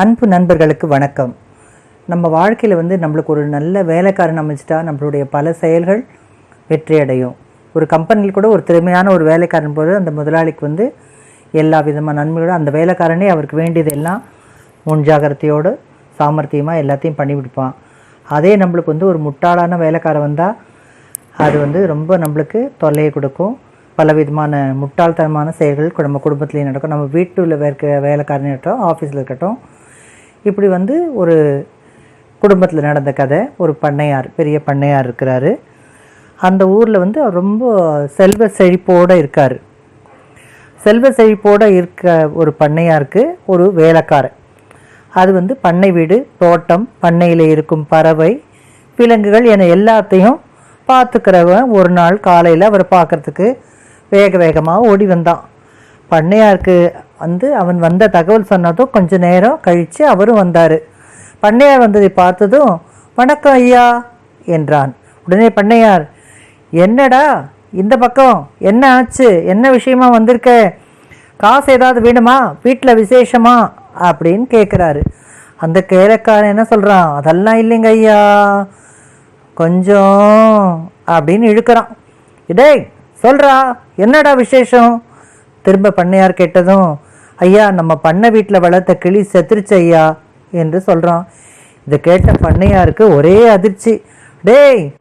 அன்பு நண்பர்களுக்கு வணக்கம். நம்ம வாழ்க்கையில் வந்து நம்மளுக்கு ஒரு நல்ல வேலைக்காரன் அமைச்சிட்டா நம்மளுடைய பல செயல்கள் வெற்றி அடையும் ஒரு கம்பெனியில் கூட ஒரு திறமையான ஒரு வேலைக்காரன் போது அந்த முதலாளிக்கு வந்து எல்லா விதமான நன்மையோடு அந்த வேலைக்காரனே அவருக்கு வேண்டியதெல்லாம் எல்லாம் ஜாகிரதையோடு சாமர்த்தியமாக எல்லாத்தையும் பண்ணிவிடுப்பான் அதே நம்மளுக்கு வந்து ஒரு முட்டாளான வேலைக்காரன் வந்தால் அது வந்து ரொம்ப நம்மளுக்கு தொல்லையை கொடுக்கும். பல விதமான முட்டாள்தனமான செயல்கள் நம்ம குடும்பத்துலேயும் நடக்கும். நம்ம வீட்டில் இருக்க வேலைக்காரன் இருக்கட்டும் ஆஃபீஸில் இருக்கட்டும் இப்படி வந்து ஒரு குடும்பத்தில் நடந்த கதை. ஒரு பண்ணையார் பெரிய பண்ணையார் இருக்கிறாரு. அந்த ஊரில் வந்து அவர் ரொம்ப செல்வ செழிப்போடு இருக்கார். செல்வ செழிப்போடு இருக்க ஒரு பண்ணையாருக்கு ஒரு வேலைக்காரன். அது வந்து பண்ணை வீடு தோட்டம் பண்ணையில் இருக்கும் பறவை விலங்குகள் என எல்லாத்தையும் பார்த்துக்கிறவன் ஒரு நாள் காலையில் அவரை பார்க்கறதுக்கு வேக வேகமாக ஓடி வந்தான். பண்ணையாருக்கு வந்து அவன் வந்த தகவல் சொன்னதும் கொஞ்ச நேரம் கழித்து அவரும் வந்தார். பண்ணையார் வந்ததை பார்த்ததும் வணக்கம் ஐயா என்றான். உடனே பண்ணையார் என்னடா இந்த பக்கம் என்ன ஆச்சு? என்ன விஷயமா வந்திருக்க? காசு ஏதாவது வேணுமா? வீட்டில் விசேஷமா? அப்படின்னு கேட்குறாரு அந்த கேரக்காரன் என்ன சொல்கிறான் அதெல்லாம் இல்லைங்க ஐயா. கொஞ்சம் அப்படின்னு இழுக்கிறான். இதே சொல்கிறா என்னடா விசேஷம்? திரும்ப பண்ணையார் கேட்டதும் ஐயா நம்ம பண்ணை வீட்டில் வளர்த்த கிளி செத்துருச்சு ஐயா என்று சொல்கிறான் இதை கேட்ட பண்ணையாருக்கு ஒரே அதிர்ச்சி. டேய்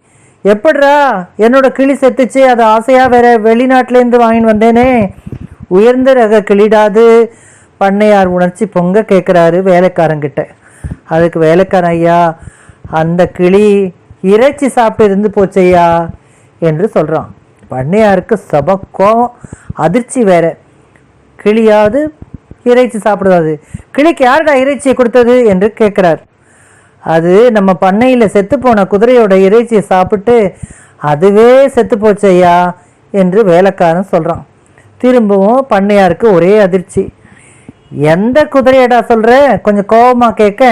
எப்படிடா என்னோட கிளி செத்துச்சு அதை ஆசையாக வேற வெளிநாட்டிலேருந்து வாங்கின்னு வந்தேனே. உயர்ந்த ரக கிளிடாது. பண்ணையார் உணர்ச்சி பொங்க கேட்குறாரு வேலைக்காரங்கிட்ட. அதுக்கு வேலைக்காரன் ஐயா அந்த கிளி இறைச்சி சாப்பிட்டு இருந்து போச்சையா என்று சொல்கிறான் பண்ணையாருக்கு சப அதிர்ச்சி வேற. கிளியாவது இறைச்சி சாப்பிடுவாது கிளிக்கு யாருடா இறைச்சியை கொடுத்தது என்று கேட்குறார். அது நம்ம பண்ணையில் செத்துப்போன குதிரையோட இறைச்சியை சாப்பிட்டு அதுவே செத்து போச்சையா என்று வேலைக்காரன் சொல்கிறான் திரும்பவும் பண்ணையாருக்கு ஒரே அதிர்ச்சி. எந்த குதிரையடா சொல்கிற கொஞ்சம் கோபமாக கேட்க.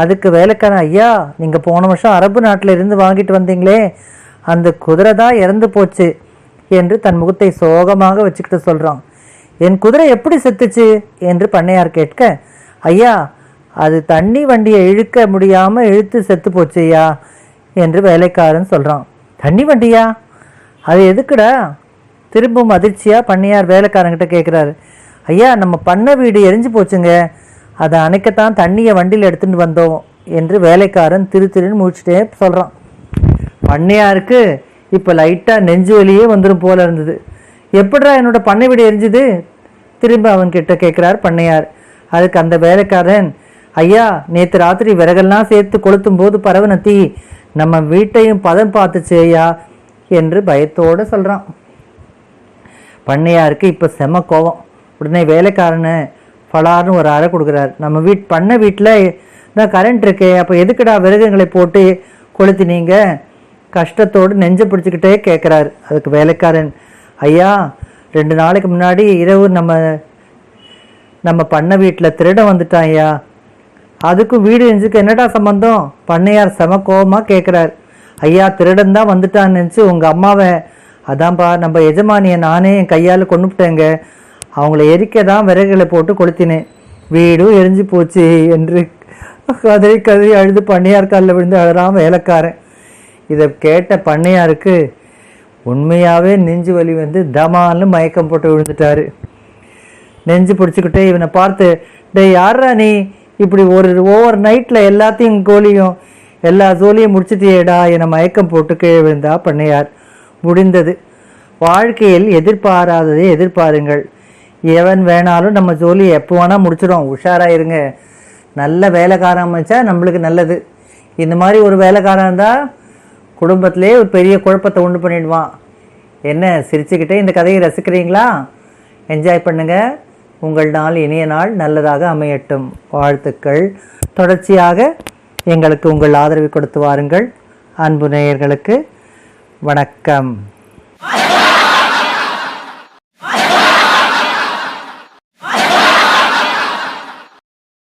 அதுக்கு வேலைக்காரன் ஐயா நீங்கள் போன வருஷம் அரபு நாட்டில் இருந்து வாங்கிட்டு வந்தீங்களே அந்த குதிரை தான் இறந்து போச்சு என்று தன் முகத்தை சோகமாக வச்சுக்கிட்டு சொல்கிறான் என் குதிரை எப்படி செத்துச்சு? என்று பண்ணையார் கேட்க ஐயா அது தண்ணி வண்டியை இழுக்க முடியாமல் இழுத்து செத்து போச்சு ஐயா என்று வேலைக்காரன் சொல்கிறான் தண்ணி வண்டியா? அது எதுக்குடா? திரும்பவும் அதிர்ச்சியாக பண்ணையார் வேலைக்காரங்கிட்ட கேட்குறாரு ஐயா நம்ம பண்ணை வீடு எரிஞ்சு போச்சுங்க. அதை அணைக்கத்தான் தண்ணியை வண்டியில் எடுத்துகிட்டு வந்தோம் என்று வேலைக்காரன் திரு திருன்னு முடிச்சுட்டே சொல்கிறான் பண்ணையாருக்கு இப்போ லைட்டாக நெஞ்சு வலியே வந்துடும் போல இருந்தது. எப்படா என்னோட பண்ணை வீடு எரிஞ்சுது? திரும்ப அவன் கிட்ட கேட்குறார் பண்ணையார். அதுக்கு அந்த வேலைக்காரன் ஐயா நேற்று ராத்திரி விறகெல்லாம் சேர்த்து கொளுத்தும் போது பரவன தீ நம்ம வீட்டையும் பதம் பார்த்துச்சு ஐயா என்று பயத்தோடு சொல்கிறான் பண்ணையாருக்கு இப்போ செம கோவம். உடனே வேலைக்காரனை ஃபலார்னு ஒரு அறை கொடுக்குறாரு. நம்ம வீட் பண்ண வீட்டில் தான் கரண்ட் இருக்கே அப்போ எதுக்குடா விறகுங்களை போட்டு கொளுத்தினீங்க? கஷ்டத்தோடு நெஞ்சை பிடிச்சிக்கிட்டே கேட்குறாரு. அதுக்கு வேலைக்காரன் ஐயா ரெண்டு நாளைக்கு முன்னாடி இரவு நம்ம நம்ம பண்ண வீட்டில் திருடன் வந்துட்டான் ஐயா. அதுக்கும் வீடு எரிஞ்சுக்கு என்னடா சம்மந்தம் பண்ணையார் செம கோபமாக கேட்குறாரு ஐயா திருடன் தான் வந்துட்டான்னு நினச்சி உங்கள் அம்மாவை அதான்ப்பா நம்ம எஜமானியை நானே என் கையால் கொண்டுட்டேங்க அவங்கள எரிக்க தான் விறகுகளை போட்டு கொளுத்தினேன். வீடும் எரிஞ்சு போச்சு என்று கதறி கதறி அழுது பண்ணையார் காலில் விழுந்து அழறான் வேலைக்காரன். இதை கேட்ட பண்ணையாருக்கு உண்மையாகவே நெஞ்சு வலி வந்து தமால்னு மயக்கம் போட்டு விழுந்துட்டாரு. நெஞ்சு பிடிச்சிக்கிட்டே இவனை பார்த்து டேய் யாரா நீ? இப்படி ஒரு ஓவர் நைட்டில் எல்லாத்தையும் கோலியும் எல்லா ஜோலியும் முடிச்சிட்டியேடா? என மயக்கம் போட்டு கீழே விழுந்தா பண்ணையார். முடிந்தது. வாழ்க்கையில் எதிர்பாராததை எதிர்பாருங்கள். எவன் வேணாலும் நம்ம ஜோலியை எப்போ வேணால் முடிச்சிடும் உஷாராக இருங்க நல்ல வேலைக்காரன் அமைச்சா நம்மளுக்கு நல்லது. இந்த மாதிரி ஒரு வேலைக்காரன் இருந்தால் குடும்பத்திலே ஒரு பெரிய குழப்பத்தை உண்டு பண்ணிடுவான். என்ன சிரிச்சுக்கிட்டே இந்த கதையை ரசிக்கிறீங்களா? என்ஜாய் பண்ணுங்க. உங்கள் நாள் இனிய நாள் நல்லதாக அமையட்டும். வாழ்த்துக்கள். தொடர்ச்சியாக எங்களுக்கு உங்கள் ஆதரவு கொடுத்து வாருங்கள். அன்பு நேயர்களுக்கு வணக்கம்.